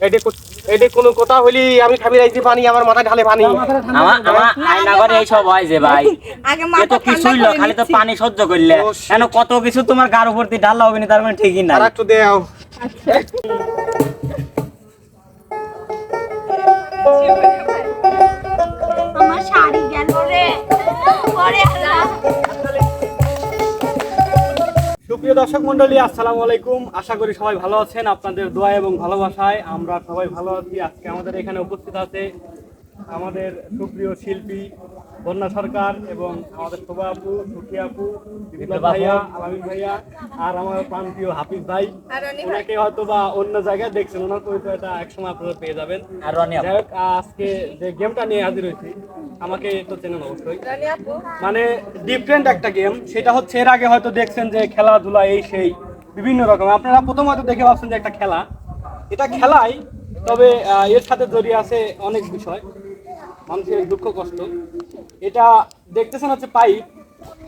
এডে কো- কোনো কথা হইলি আমি খাবি রাইছি পানি আমার মাথায় ঢালে পানি। আমার আমার এইসব হয় যে ভাই। এ তো কিছুই না খালি তো পানি সহ্য করলে। কেন কত কিছু তোমার গার উপর দিয়ে ঢালা হবে না তার মানে ঠিকই না আর একটু দেও। আমার শাড়ি গেল রে। পরে সুপ্রিয় দর্শক মন্ডলী আসসালামু আলাইকুম। আশা করি সবাই ভালো আছেন। আপনাদের দোয়া এবং ভালোবাসায় আমরা সবাই ভালো আছি। আজকে আমাদের এখানে উপস্থিত আছে আমাদের সুপ্রিয় শিল্পী বন্যা সরকার এবং আমাদের শোভা আপু সুখী আপু বিপ্লব ভাইয়া আলামিন ভাইয়া আর আমার প্রান্তীয় হাফিজ ভাই। ওনাকে হয়তো বা অন্য জায়গায় দেখছেন ওনার পরিচয়টা একসময় আপনারা পেয়ে যাবেন। আর যাই হোক আজকে যে গেমটা নিয়ে হাজির হয়েছি আমাকে তো চেনেন অবশ্যই। মানে ডিফারেন্ট একটা গেম সেটা হচ্ছে এর আগে হয়তো দেখছেন যে খেলাধুলা এই সেই বিভিন্ন রকম। আপনারা প্রথম হয়তো দেখে ভাবছেন যে একটা খেলা। এটা খেলাই তবে এর সাথে জড়িয়ে আছে অনেক বিষয়। মানুষের দুঃখ কষ্ট। এটা দেখতেছেন হচ্ছে পাইপ।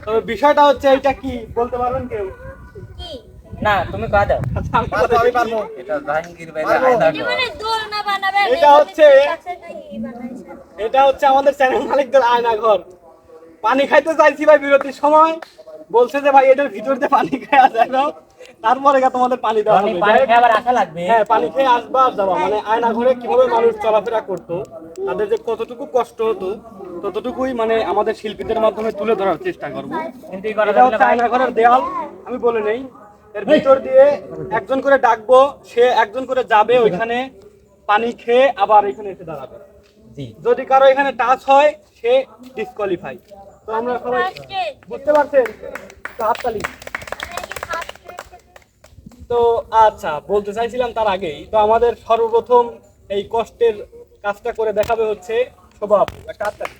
তবে বিষয়টা হচ্ছে এটা কি বলতে পারবেন কেউ? না তুমি কয়া দাও? আচ্ছা, আমি বলতে পারব। এটা জাহাঙ্গীর ভাই জীবনে দোল না বানাবে এটা হচ্ছে- এটা হচ্ছে আমাদের চ্যানেল মালিকদের আয়না ঘর। পানি খাইতে চাইছি ভাই বিরতির সময়। বলছে যে ভাই এটার ভিতর দিয়ে পানি খাওয়া যায় না। তারপরে গিয়ে তোমাদের পানি দেওয়া হবে। পানি খেয়ে আবার আসা লাগবে? হ্যাঁ পানি খেয়ে আসবা আর যাবা। মানে আয়না ঘরে কীভাবে মানুষ চলাফেরা করতো তাদের যে কতটুকু কষ্ট হতো ততটুকুই মানে আমাদের শিল্পীদের মাধ্যমে তুলে ধরার চেষ্টা করব। কিন্তু এই করা এটা হচ্ছে আয়না ঘরের দেয়াল আমি বলে নেই। এর ভিতর দিয়ে একজন করে ডাকবো সে একজন করে যাবে ওইখানে পানি খেয়ে আবার এখানে এসে দাঁড়াবে। জি। যদি কারও এখানে টাচ হয় সে ডিসকোয়ালিফাই তো আমরা সবাই বুঝতে পারছেন? তো হাততালি। তো আচ্ছা বলতে চাইছিলাম তার আগেই তো আমাদের সর্বপ্রথম এই কষ্টের কাজটা করে দেখাবে হচ্ছে স্বভাব একটা হাততালি,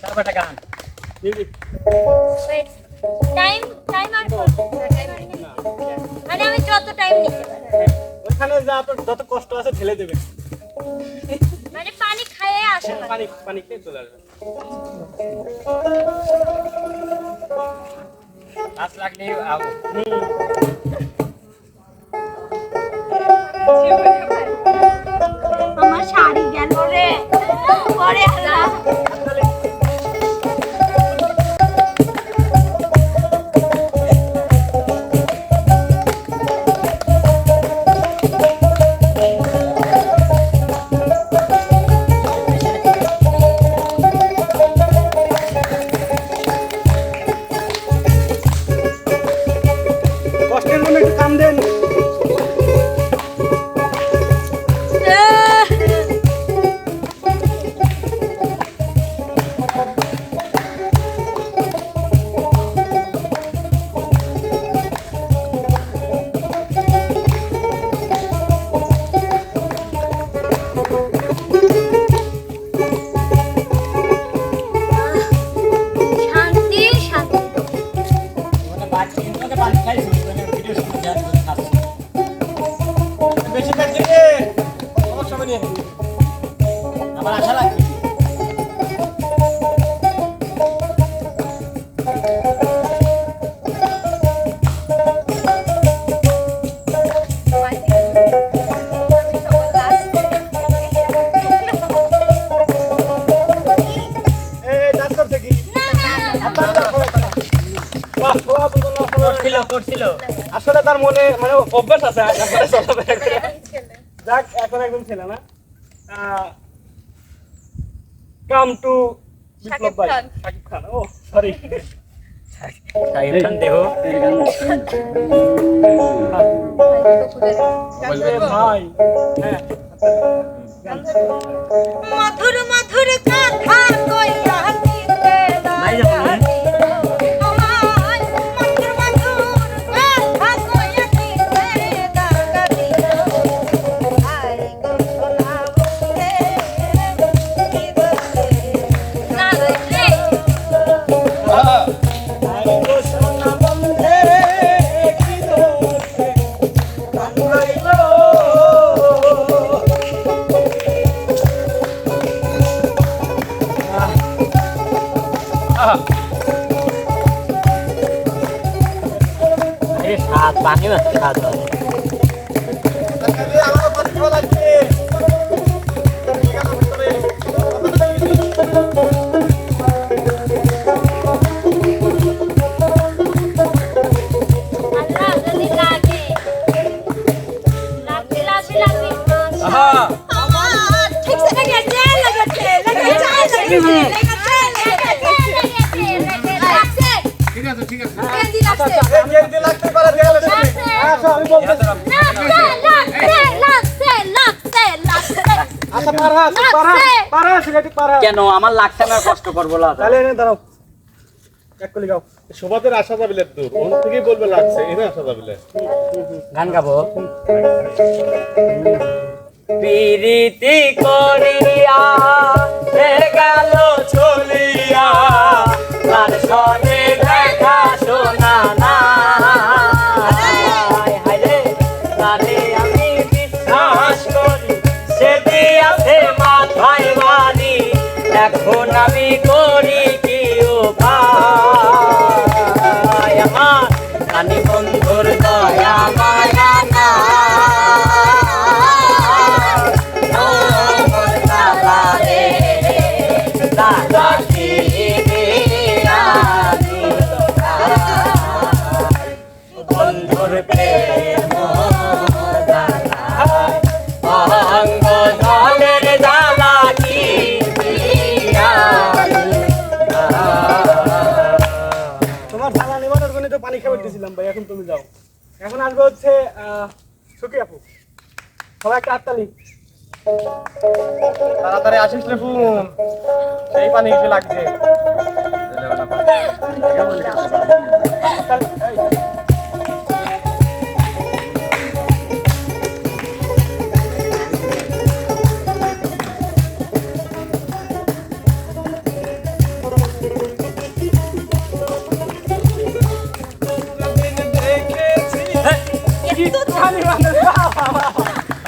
তারপর একটা গান। Music। টাইম টাইম মানে আমি যত টাইম নিতে পারি ওইখানে যা আপনার যত কষ্ট আছে ঢেলে দেবে। মানে পানি খাইয়ে আসে পানি পানি খেয়ে চলে আসবে। লাগলে আবো। আমার শাড়ি গেল রে? পরে আল্লাহ করছিল আসলে তার মনে মানে অভ্যাস আছে। যাক এখন একদম ছিল না। কাম টু বিপ্লব ভাই। শাকিব খান ও সরি সাহেব খান দেহ। ভাই হ্যাঁ। মধুর মধুর কথা। আচ্ছা, আচ্ছা, আচ্ছা। ঠিক আছে ঠিক আছে। লাগতে পারে দেয়ালের সাথে কেন? আমার লাগছে আর কষ্ট করব না তাহলে এনে দাঁড়াও। এক কলি গাও। শোভাতের আসা যাবিলে দূর ওন থেকেই বলবে লাগছে এনে আসা যাবিলে গান গাবো? পিরিতি করিয়া একটা তাড়াতাড়ি আসিস রে ফুন সেই পানি কিছু লাগছে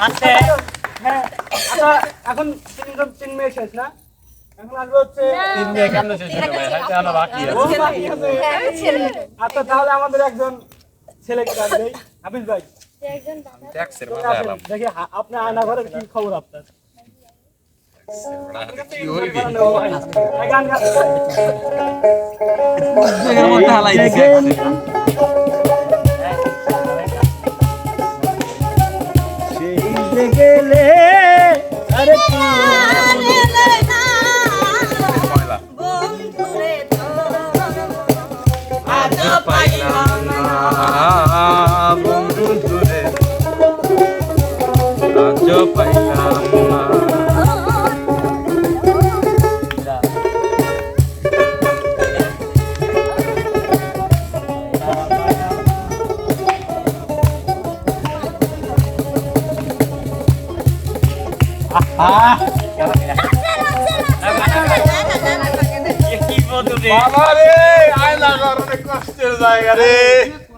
আছে। হ্যাঁ আচ্ছা এখন তিনজন তিন মেয়ে শেষ না? এখন আসবে হচ্ছে বাকি আছে। আচ্ছা তাহলে আমাদের একজন ছেলেকে রাখবে হাফিজ ভাই। দেখি আপনার আয়না ঘরের কি খবর আপনার? এই গান গা-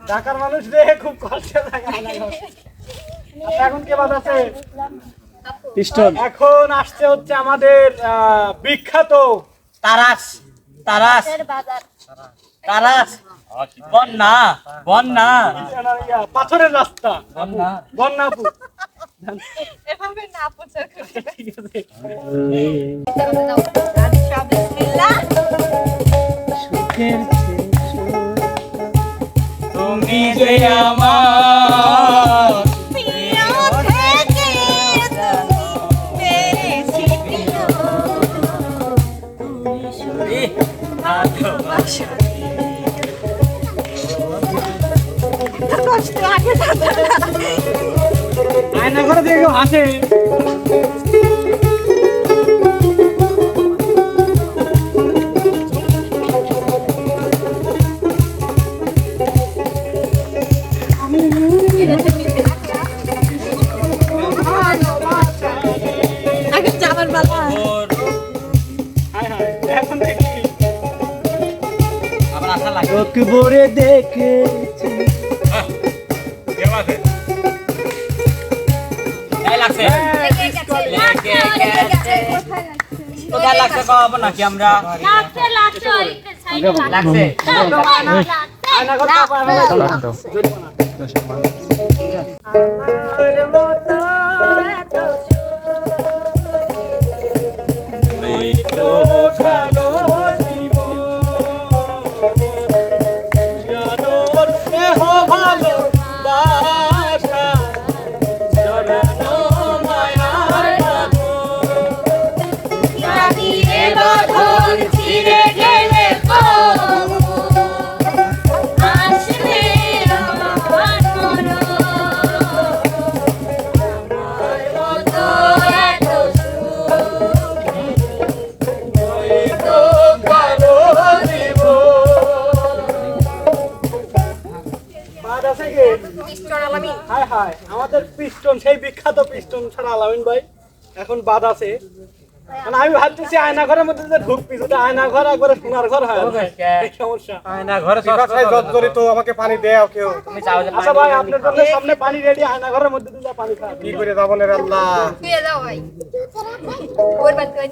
ঢাকার মানুষ রে খুব। আচ্ছা, এখন কে বাদ আছে? এখন আসছে হচ্ছে আমাদের আহ, বিখ্যাত তারাস। তারাস। তারাস। বন্যা বন্যা। পাথরের রাস্তা। বন্যা। বন্যাপু এভাবে না প্রচার করতে ঠিক আছে। আচ্ছা তুমি যে আমার কষ্ট আগে আয়না ঘরে দিয়ে কেউ হাসে যাবার বেলা লাগছে পাবো নাকি আমরা? লাগছে লাগছে। বিখ্যাত পিস্টন ছাড়া আলামিন ভাই। এখন বাদ আছে। মানে আমি ভাবতেছি আয়না ঘরের মধ্যে যে ঢুকবি যদি আয়না ঘর একবারে সোনার ঘর হয় এই সমস্যা। না। ঘরে জর্জরিত আমাকে পানি দেও কেউ। তুমি চাও যে আচ্ছা ভাই আপনার জন্য সামনে পানি রেডি আয়না ঘরের মধ্যে দিলে পানি খাওয়া কি করে যাব রে আল্লাহ? শুয়ে যাও ভাই। ওর বাদ গান।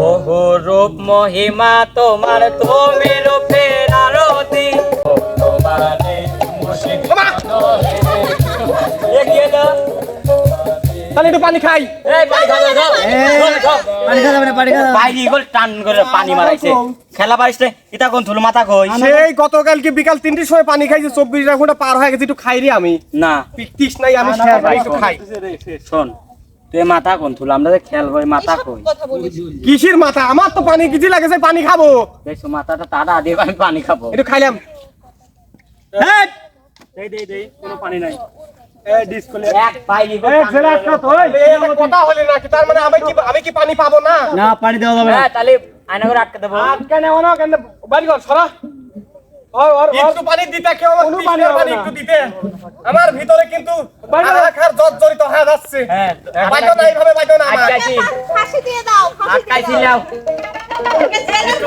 বহু রূপ মহিমা তোমার তুমি রূপের আরতি। তাহলে একটু পানি খাই। পানি পানি না গোল টান করে পানি মারাইছে। খেলা পারিস রে ইতা কোন মাথা কই? সেই গতকালকে বিকাল তিনটির সময় পানি খাইছি চব্বিশ ঘণ্টা পার হয়ে গেছে একটু খাই রে আমি। না। পিকটিস নাই আমি করি, একটু খাই। শোন তুই মাথা কোন থুল আমরা যে খেল হই মাথা কই? কিসির মাথা? আমার তো পানি কিছু লাগেছে পানি খাব। দেখছ মাথাটা তারা দিয়ে আমি পানি খাব। একটু খাইলাম। দেই দেই দেই কোনো পানি নাই। মানে আমি কি পানি পাবো না? না পানি দেওয়া যাবে তাহলে আয়না করে আটকে দেবো। আটকে নেব না কেন বাড়ি ঘর সরা। ওর ওর ওর একটু পানি দিতে কেউ আমার পানি। একটু দিতে। ভিতরে কিন্তু হয়ে যাচ্ছে হ্যাঁ বাইতো না এইভাবে বাইতো না আমার। ফাঁসি দিয়ে দাও ফাঁসি আটকাইছি যাও।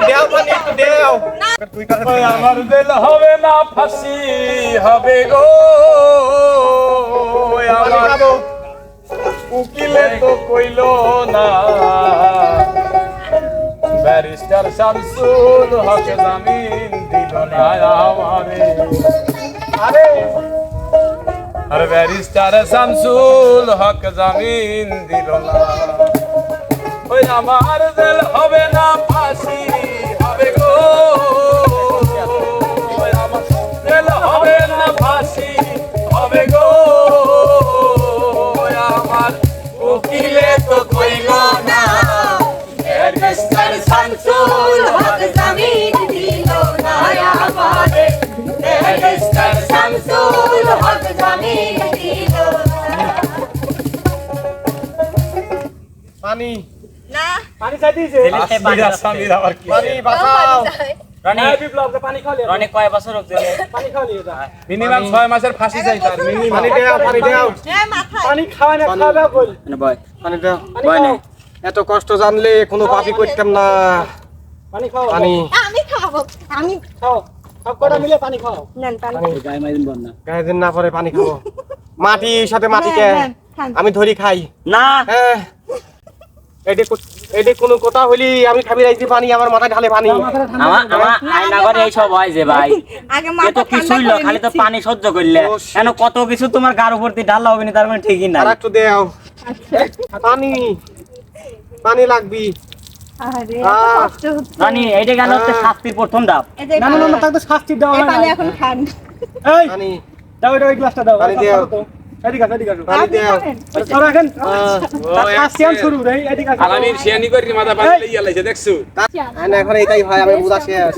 দেও পানি একটু দেও। আমার দিল হবে না ফাঁসি হবে গো। আমার উকিলে তো কইল না। ব্যারিস্টার শামসুল হক জামিন। ব্যারিস্টার শামসুল হক জামিন দিল আমার দিল হবে না, ফাঁসি হবে গো। আমার ফাঁসি হবে গো। আমার উকিলে তো পানি। না। পানি চাই দিয়েছে? আসামির আসামির আবার কি? পানি বাঁচাও। রনি এই বিপ্লব যে পানি খাওয়ালি রনি কয় বছর হচ্ছে পানি খাওয়ালি যা মিনিমাম ছয় মাসের ফাঁসি চাই তার পানি দেও পানি দেও। পানি খাওয়াই না খাওয়া কই বয় পানি দেও। বয় খাও এত কষ্ট জানলে কোনো পাপি করতাম না। পানি খাও পানি। আমি খাব আমি খাও মিলে পানি খাও। নেন পানি গায়ে মাইদিন বল গায়ে দিন না পরে পানি খাব। মাটির সাথে মাটিকে আমি ধরি খাই। না। হ্যাঁ। কোনো কথা হলি আমি খাবি রাইছি পানি আমার মাথায় ঢালে পানি। আমার আমার আয়না ঘরে এই সব হয় যে ভাই। আগে এ তো কিছুই লো খালি তো পানি সহ্য করলে। কেন কত কিছু তোমার গার উপর দিয়ে ঢালা হবে না তার মানে ঠিকই না আর একটু দেও। পানি। পানি লাগবি। গেল হচ্ছে শাস্তির প্রথম ধাপ। না না না, তাকে শাস্তি পানি এখন খান। এই দাও এটা ওই গ্লাসটা দাও। পানি দাও। আসো, আসো। এখন আসো। এটাই হয় আমি বুঝা শেষ।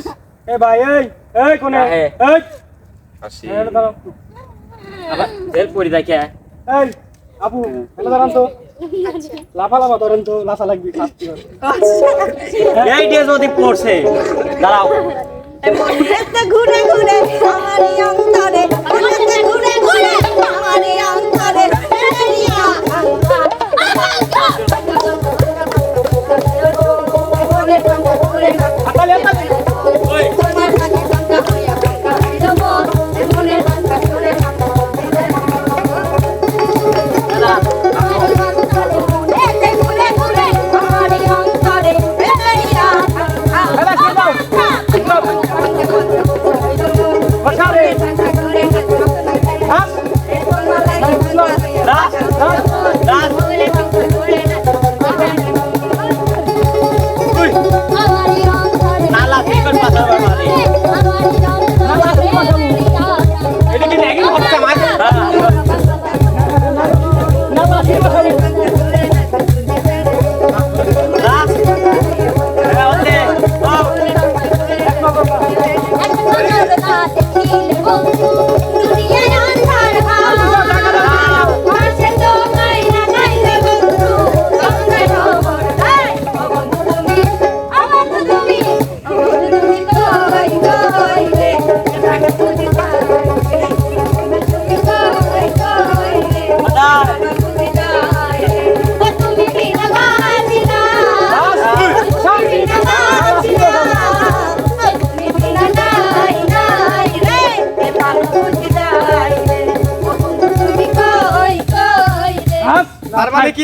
এ ভাই এই এই কোনে? হ্যাঁ। এই। ফাঁসি আবার বেল পড়ি যায় এই আপু এনে দাঁড়ান তো। লাফা লাফা ধরেন তো লাফা লাগবে শাস্তি এই ডে যদি পড়ছে দাঁড়াও ঘুরে ঘুরে আমার অন্তরে ঘুরে ঘুরে আমার অন্তরে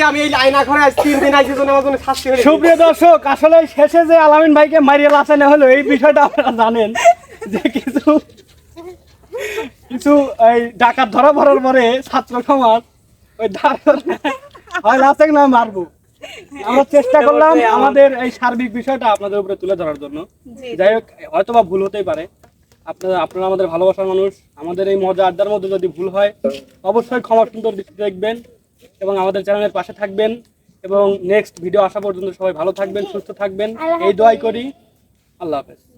আমি এই আয়না ঘরে আজ তিন দিন আইছি জন্য আমার জন্য শাস্তি সুপ্রিয় দর্শক আসলে শেষে যে আলামিন ভাইকে মারিয়ে লাচানো হলো এই বিষয়টা আপনারা জানেন যে কিছু কিছু এই ডাকাত ধরা পড়ার পরে ছাত্র সমাজ ওই হয় লাচাক না মারবো। আমরা চেষ্টা করলাম আমাদের এই সার্বিক বিষয়টা আপনাদের উপরে তুলে ধরার জন্য। যাই হোক হয়তো বা ভুল হতেই পারে। আপনারা আপনারা আমাদের ভালোবাসার মানুষ। আমাদের এই মজা আড্ডার মধ্যে যদি ভুল হয় অবশ্যই ক্ষমা সুন্দর দৃষ্টিতে দেখবেন। এবং আমাদের চ্যানেলের পাশে থাকবেন এবং নেক্সট ভিডিও আসা পর্যন্ত সবাই ভালো থাকবেন সুস্থ থাকবেন। এই দোয়াই করি। আল্লাহ হাফেজ।